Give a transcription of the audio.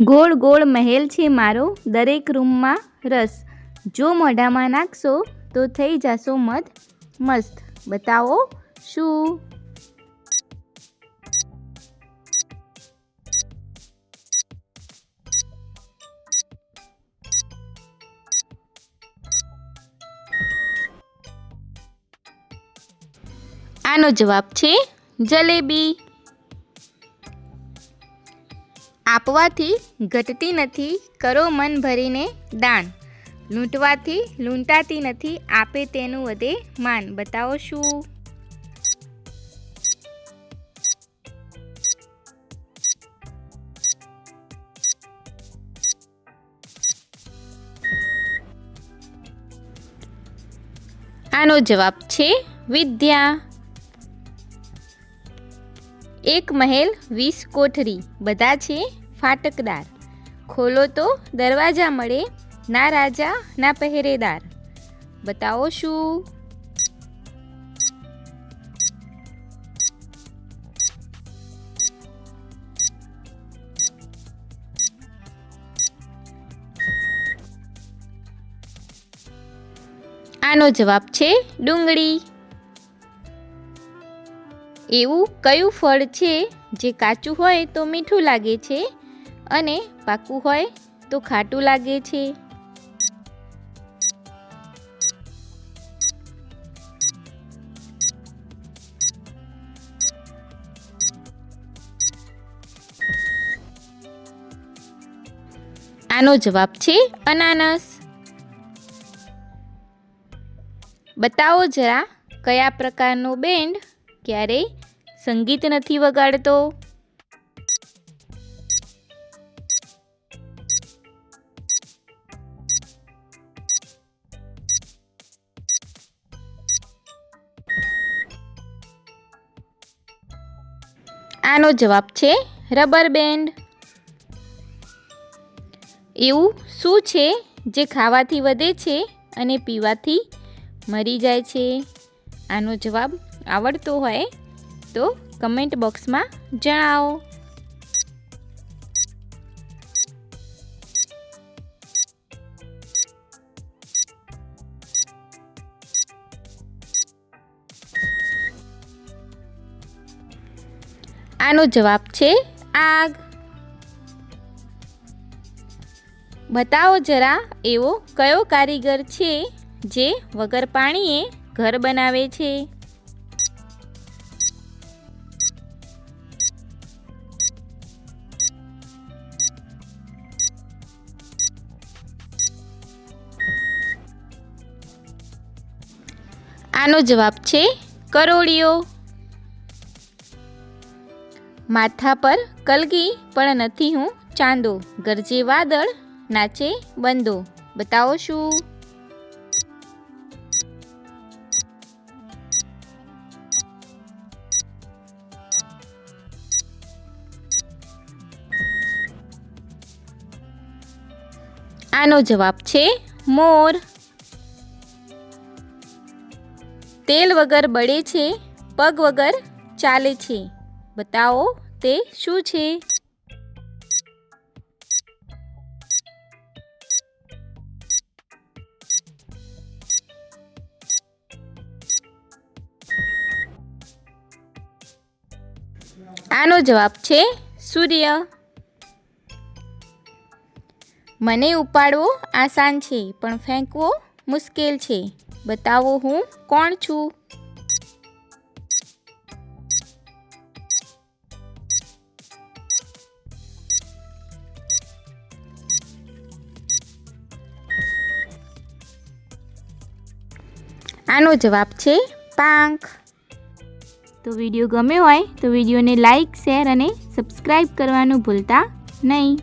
ગોળ ગોળ મહેલ છે મારો, દરેક રૂમમાં રસ. જો મોઢામાં નાખશો તો થઈ જશો મધ. મસ્ત. બતાવો શું? આનો જવાબ છે જલેબી. આપવાથી ઘટતી નથી, કરો મન ભરીને દાન. લૂંટવાથી લૂંટાતી નથી, આપે તેનું વધે માન. બતાવો શું? આનો જવાબ છે વિદ્યા. એક મહેલ, વીસ કોઠરી, બધા છે ફાટકદાર. ખોલો તો દરવાજા મળે, ના રાજા, ના પહેરેદાર. બતાવો શું? આનો જવાબ છે ડુંગળી. એવું કયું ફળ છે જે કાચું હોય તો મીઠું લાગે છે અને પાકું હોય તો ખાટું લાગે છે? આનો જવાબ છે અનાનસ. બતાવો જરા કયા પ્રકારનો બેન્ડ ક્યારેય સંગીત નથી વગાડતો. આનો જવાબ છે રબર બેન્ડ. એવું શું છે જે ખાવાથી વધે છે અને પીવાથી મરી જાય છે? આનો જવાબ આવડતો હોય તો કમેન્ટ બોક્સમાં જણાવો. આનો જવાબ છે આગ. બતાવો જરા એવો કયો કારીગર છે જે વગર પાણીએ ઘર બનાવે છે? આનો જવાબ છે કરોળિયો માથા પર કલગી, પણ નથી હું ચાંદો. ગરજે વાદળ, નાચે બંદો. બતાવો શું? આનો જવાબ છે મોર. તેલ વગર બળે છે, પગ વગર ચાલે છે. બતાવો તે શું છે? આનો જવાબ છે સૂર્ય. મને ઉપાડવો આસાન છે, પણ ફેંકવો મુશ્કેલ છે. બતાવો હું કોણ છું? આનો જવાબ છે પાંખ. તો વીડિયો ગમ્યો હોય તો વિડીયોને લાઈક, શેર અને સબસ્ક્રાઈબ કરવાનું ભૂલતા નહીં.